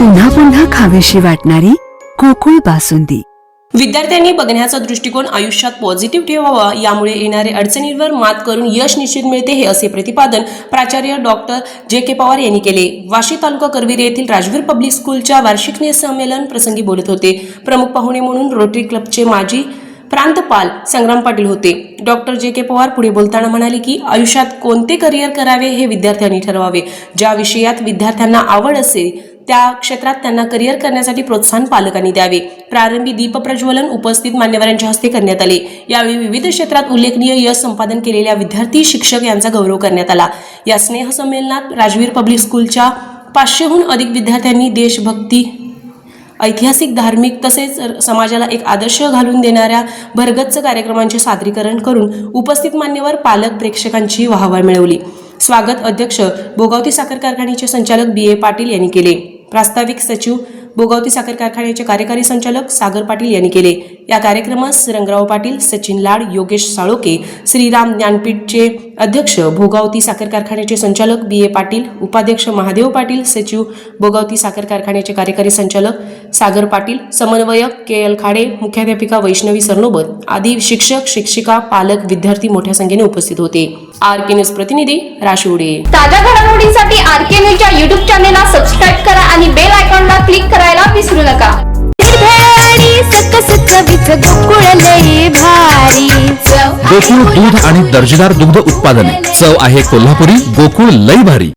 पुन्हा पुन्हा खावीशी वाटणारी कोकुळ बासुंदी. विद्यार्थ्यांनी बघण्याचा दृष्टिकोन आयुष्यात पॉझिटिव्ह ठेवावा यामुळे येणाऱ्या अडचणींवर मात करून यश निश्चित मिळते हे असे प्रतिपादन प्राचार्य डॉक्टर जे के पवार यांनी केले. वाशी तालुका करवीर येथील राजवीर पब्लिक स्कूलच्या वार्षिक संमेलन प्रसंगी बोलत होते. प्रमुख पाहुणे म्हणून रोटरी क्लबचे माजी प्रांतपाल संग्राम पाटील होते. डॉक्टर जे के पवार पुढे बोलताना म्हणाले की आयुष्यात कोणते करिअर करावे हे विद्यार्थ्यांनी ठरवावे. ज्या विषयात विद्यार्थ्यांना आवड असेल त्या क्षेत्रात त्यांना करिअर करण्यासाठी प्रोत्साहन पालकांनी द्यावे. प्रारंभी दीप प्रज्वलन उपस्थित मान्यवरांच्या हस्ते करण्यात आले. यावेळी विविध क्षेत्रात उल्लेखनीय यश संपादन केलेल्या विद्यार्थी शिक्षक यांचा गौरव करण्यात आला. या स्नेहसंमेलनात राजवीर पब्लिक स्कूलच्या पाचशेहून अधिक विद्यार्थ्यांनी देशभक्ती ऐतिहासिक धार्मिक तसेच समाजाला एक आदर्श घालून देणाऱ्या भरगच्च कार्यक्रमांचे सादरीकरण करून उपस्थित मान्यवर पालक प्रेक्षकांची वाहवा मिळवली. स्वागत अध्यक्ष भोगावती साखर कारखान्याचे संचालक बी ए पाटील यांनी केले. प्रास्ताविक सचिव भोगावती साखर कारखान्याचे कार्यकारी संचालक सागर पाटील यांनी केले. या कार्यक्रमास रंगराव पाटील सचिन लाड योगेश साळोके श्रीराम ज्ञानपीठचे अध्यक्ष भोगावती साखर कारखान्याचे संचालक बी ए पाटील उपाध्यक्ष महादेव पाटील सचिव भोगावती साखर कारखान्याचे कार्यकारी संचालक सागर पाटील समन्वयक के एल खाडे मुख्याध्यापिका वैष्णवी सरनोबत आदी शिक्षक शिक्षिका पालक विद्यार्थी मोठ्या संख्येने उपस्थित होते. आर के न्यूज प्रतिनिधी राशिवडे. ताज्या घडामोडींसाठी आर के न्यूजच्या युट्यूब चॅनेलला सबस्क्राईब क्लिक करायला विसरू नका. गोकुळ दूध आणि दर्जेदार दुग्ध उत्पादने. चव आहे कोल्हापुरी गोकुळ लई भारी.